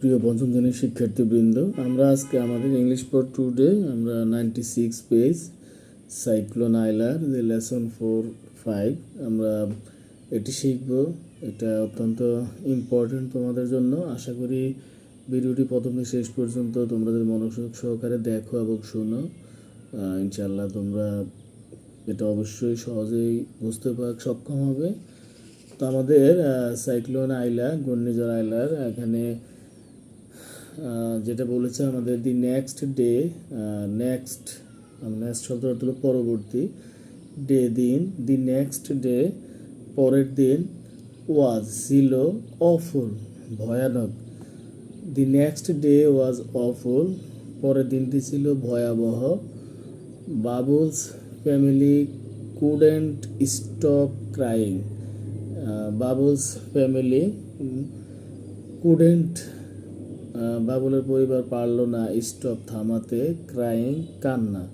প্রিয় পঞ্চম শ্রেণির শিক্ষার্থীবৃন্দ, আমরা আজকে আমাদের ইংলিশ ফর টুডে আমরা নাইনটি সিক্স পেজ সাইক্লোন আইলার যে লেসন ফোর ফাইভ আমরা এটি শিখব। এটা অত্যন্ত ইম্পর্টেন্ট তোমাদের জন্য। আশা করি ভিডিওটি প্রথম শেষ পর্যন্ত যদি মনোযোগ সহকারে দেখো এবং শোনো। ইনশাল্লাহ তোমরা এটা অবশ্যই সহজেই বুঝতে পার, সক্ষম হবে। তো আমাদের সাইক্লোন আইলা ঘূর্ণিঝড় আইলার এখানে যেটা বলেছে আমাদের the next day next next শব্দ অর্থ হলো পরবর্তী ডে দিন। দি নেক্সট ডে পরের দিন ওয়াজ ছিল অফুল ভয়ানক। The next day was awful পরের দিনটি ছিল ভয়াবহ। Babul's family couldn't stop crying Babul's family couldn't বাবুলের পরিবার পারল না স্টপ থামাতে ক্রাইং কান্না।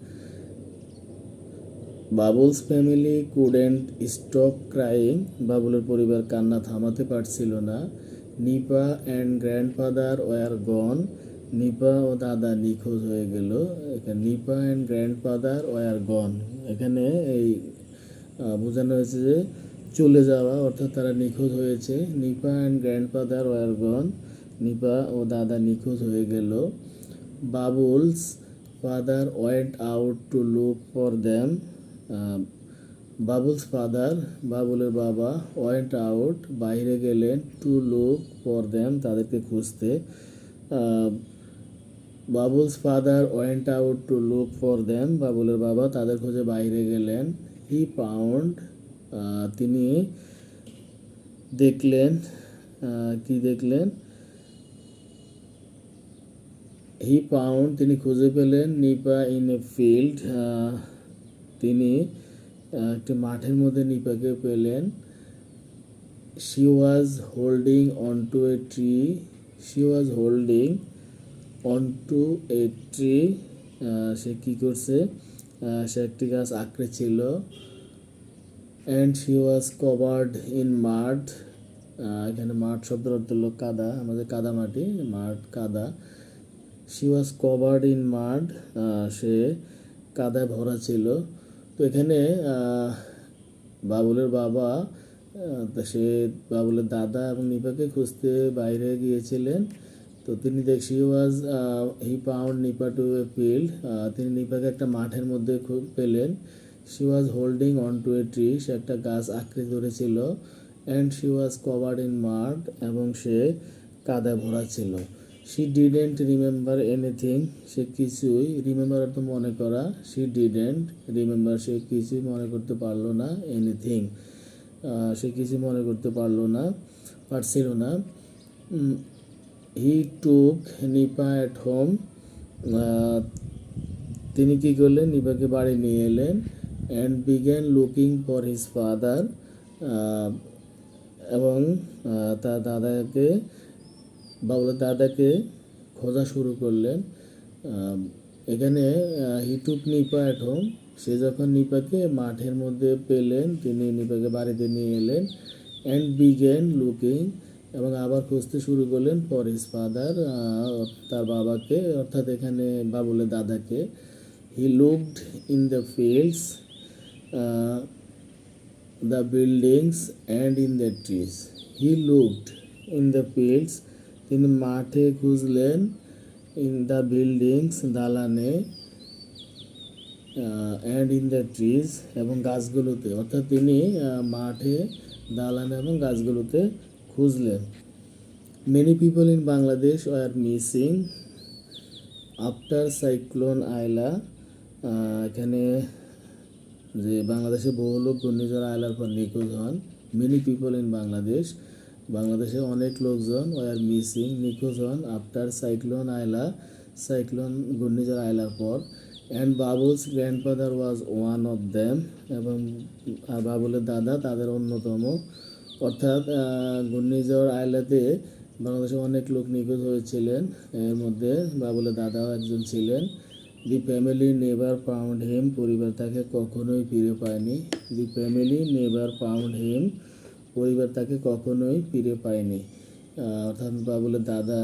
Babul's family couldn't stop crying বাবুলের পরিবার কান্না থামাতে পারছিল না। Nipa and grandfather were gone Nipa ও দাদা নিখোঁজ হয়ে গেল। এখানে Nipa and grandfather were gone এখানে এই বোঝানো হয়েছে যে চলে যাওয়া, অর্থাৎ তারা নিখোঁজ হয়েছে। Nipa and grandfather were gone Nipa ও দাদা নিখোঁজ হয়ে গেল। Babul's father went out to look for them Babul's father, বাবুলের বাবা ওয়েন্ট আউট, বাইরে গেলেন টু লুক ফর দ্যাম তাদেরকে খুঁজতে। Babul's father went out to look for them বাবুলের বাবা তাদের খোঁজে বাইরে গেলেন। হি পাউন্ড তিনি দেখলেন কি দেখলেন? হি পাউন্ড তিনি খুঁজে পেলেন নিপা ইন এ ফিল্ড তিনি একটি মাঠের মধ্যে নিপাকে পেলেন। She was holding on to a tree she was holding on to a tree সে কী করছে? সে একটি গাছ আঁকড়ে ছিল। And she was covered in মাঠ এখানে মাঠ শব্দের অর্থ হলো কাদা, আমাদের কাদা মাটি, মাঠ কাদা। She was covered in mud সে কাদায় ভরা ছিল। তো এখানে বাবুলের বাবা সে বাবুলের দাদা এবং নিপাকে খুঁজতে বাইরে গিয়েছিলেন। তো তিনি দেখ she was he found Nipa to a field তিনি নিপাকে একটা মাঠের মধ্যে পেলেন। She was holding on to a tree সে একটা গাছ আঁকড়ে ধরেছিল। And she was covered in mud এবং সে কাদায় ভরা ছিল। শি ডিডেন্ট রিমেম্বার এনিথিং সে কিছুই রিমেম্বার অর্থ মনে করা। শি ডিডেন্ট রিমেম্বার সে কিছুই মনে করতে পারল না এনিথিং সে কিছু মনে করতে পারল না, পারছিল না। He took Nipa at home তিনি কি করলেন? নিপাকে বাড়ি নিয়ে এলেন and began looking for his father এবং তার দাদাকে বাবুলের দাদাকে খোঁজা শুরু করলেন এখানে হিটুক নিপা হোম সে যখন নিপাকে মাঠের মধ্যে পেলেন, তিনি নিপাকে বাড়িতে নিয়ে এলেন অ্যান্ড বিগেন লুকিং এবং আবার খুঁজতে শুরু করলেন ফর হিজ ফাদার তার বাবাকে, অর্থাৎ এখানে বাবুলের দাদাকে he looked in the fields the buildings and in the trees. He looked in the fields তিনি মাঠে খুঁজলেন ইন দ্য বিল্ডিংস দালানে অ্যান্ড ইন দ্য ট্রিজ এবং গাছগুলোতে। অর্থাৎ তিনি মাঠে, দালানে এবং গাছগুলোতে খুঁজলেন। Many people in Bangladesh are missing after cyclone Aila এখানে যে বাংলাদেশে বহু লোক ঘূর্ণিঝড় আয়লার পর নিখোঁজ হন। মেনি পিপল ইন বাংলাদেশ বাংলাদেশে অনেক লোকজন ওয়ার মিসিং, নিখোঁজ হন আফটার সাইক্লোন আয়লা, সাইক্লোন ঘূর্ণিঝড় আয়লার পর। And Babul's grandfather was one of them এবং বাবুলের দাদা তাদের অন্যতম। অর্থাৎ ঘূর্ণিঝড় আয়লাতে বাংলাদেশে অনেক লোক নিখোঁজ হয়েছিলেন। এর মধ্যে বাবুলের দাদাও একজন ছিলেন। The family never found him পরিবার তাকে কখনোই ফিরে পায়নি। The family never found him পরিবার তাকে কখনোই ফিরে পায়নি। অর্থাৎ বাবুলের দাদা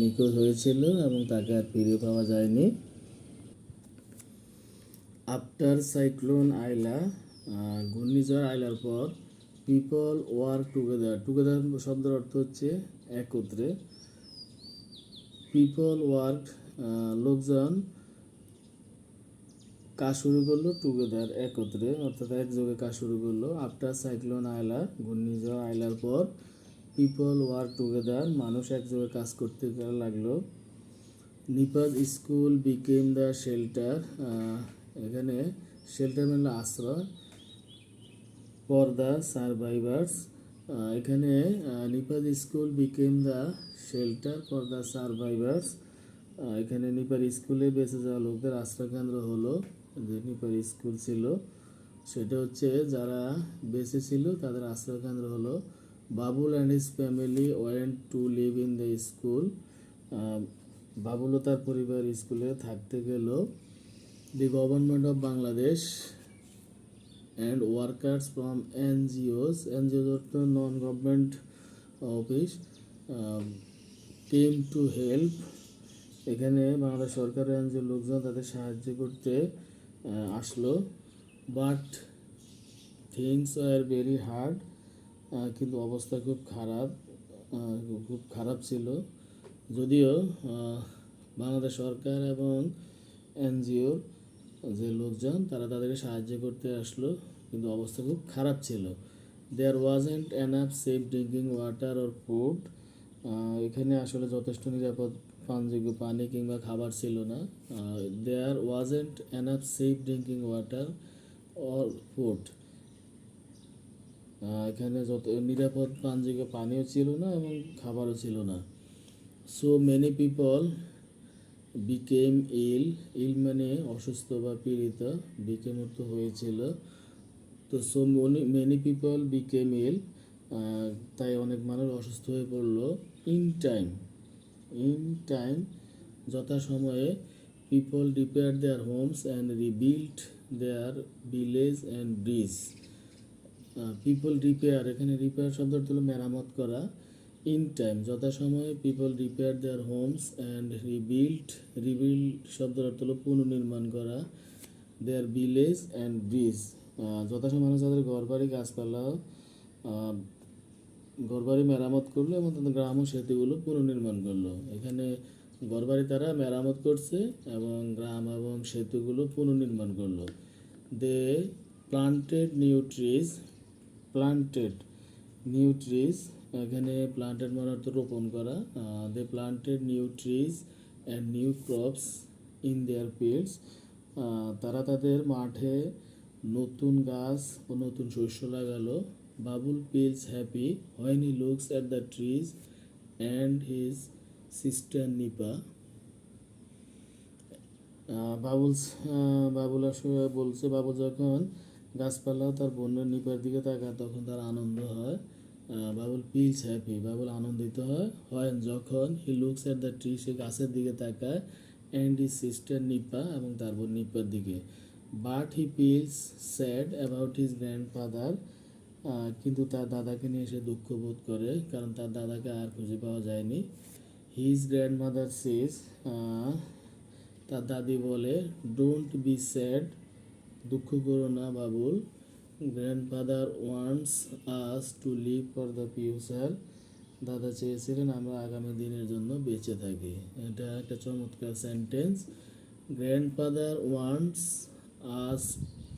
নিখোঁজ হয়েছিল এবং তাকে আর ফিরে পাওয়া যায়নি। আফটার সাইক্লোন আইলা ঘূর্ণিঝড় আইলার পর পিপল ওয়ার্ক টুগেদার টুগেদার শব্দের অর্থ হচ্ছে একত্রে। পিপল ওয়ার্ক লোকজন কাজ শুরু করল টুগেদার একত্রে, অর্থাৎ একযোগে কাজ শুরু করল। আফটার সাইক্লোন আইলা ঘূর্ণিঝড় আয়লার পর পিপল ওয়ার্ক টুগেদার মানুষ একযোগে কাজ করতে লাগল। Nipa's school became the shelter এখানে শেল্টার মানে আশ্রয় ফর দ্য সার্ভাইভার্স এখানে Nipa's school became the shelter for the survivors এখানে নিপার স্কুলে বেঁচে যাওয়া লোকদের আশ্রয়কেন্দ্র হলো। যে নিপার স্কুল ছিল, সেটা হচ্ছে যারা বেঁচে ছিল, তাদের আশ্রয়কেন্দ্র হলো Babul and his family went to live in the school Babul তার পরিবার স্কুলে থাকতে গেল। The government of Bangladesh and workers from NGOs NGOs অর্থ non government office team to help এখানে বাংলাদেশ সরকারের এনজিও লোকজন তাদের সাহায্য করতে আসলো। But things are very hard কিন্তু অবস্থা খুব খারাপ খুব খারাপ ছিল। যদিও বাংলাদেশ সরকার এবং এনজিওর যে লোকজন, তারা তাদেরকে সাহায্য করতে আসলো, কিন্তু অবস্থা খুব খারাপ ছিল। There wasn't enough safe drinking water or food এখানে আসলে যথেষ্ট নিরাপদ পানযোগ্য পানি কিংবা খাবার ছিল না। There wasn't enough safe drinking water or food এখানে যত, নিরাপদ পানযোগ্য পানিও ছিল না এবং খাবারও ছিল না। So many people became ill ill মানে অসুস্থ বা পীড়িত বিকেম অর্থ হয়েছিল। তো so many many people became ill তাই অনেক মানুষ অসুস্থ হয়ে পড়ল। ইন টাইম ইন টাইম যথাসময়ে people repair their homes and rebuild their village and bridge. People repair এখানে রিপেয়ার শব্দ অর্থ হলো মেরামত করা। ইন টাইম যথাসময়ে people repair their homes and rebuild rebuild শব্দের অর্থ হলো পুনর্নির্মাণ করা। দেয়ার ভিলেজ অ্যান্ড ব্রিজ যথাসময়ে মানুষ তাদের ঘরবাড়ি গাছপালা আহ, ঘরবাড়ি মেরামত করল এবং তাদের গ্রাম সেতুগুলো পুনর্নির্মাণ করল। এখানে ঘরবাড়ি তারা মেরামত করছে এবং গ্রাম এবং সেতুগুলো পুনর্নির্মাণ করল। They planted new trees, planted new trees, এখানে প্লান্টেড মানে অর্থ রোপণ করা। They planted new trees and new crops in their fields. তারা তাদের মাঠে নতুন গাছ ও নতুন শস্য লাগালো। Babul feels happy when he looks at the trees and his sister Nipa ah, Babul আসলে বলছে বাবুল যখন গাছপালা তার বন্যের নিপার দিকে তাকায় তখন তার আনন্দ হয়। বাবুল পিলস হ্যাপি বাবুল আনন্দিত হয়। হয় যখন he looks at the tree সে গাছের দিকে তাকায় অ্যান্ড হি সিস্টার নিপা এবং তার বোন নিপার দিকে। But he feels sad about his grandfather কিন্তু তার দাদাকে নিয়ে সে দুঃখ বোধ করে, কারণ তার দাদাকে আর খুঁজে পাওয়া যায়নি। হিজ গ্র্যান্ডমাদার সেজ তার দাদি বলে ডোন্ট বি স্যাড দুঃখ করো না Babul. Grandfather wants us to live for the future দাদা চেয়েছিলেন, আমরা আগামী দিনের জন্য বেঁচে থাকি। এটা একটা চমৎকার sentence grandfather wants us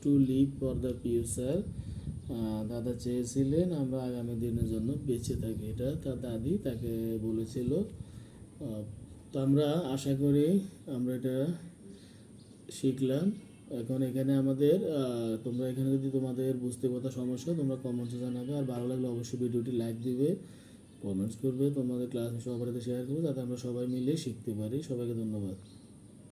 to live for the future দাদা চেয়েছিলেন, আমরা আগামী দিনের জন্য বেঁচে থাকি। এটা তার দাদি তাকে বলেছিল। তো আমরা আশা করি আমরা এটা শিখলাম। এখন এখানে আমাদের তোমরা এখানে যদি তোমাদের বুঝতে কোথাও সমস্যা, তোমরা কমেন্টসে জানাবে। আর ভালো লাগলে অবশ্যই ভিডিওটি লাইক দিবে কমেন্টস করবে, তোমাদের ক্লাস সবার শেয়ার করবে, যাতে আমরা সবাই মিলে শিখতে পারি। সবাইকে ধন্যবাদ।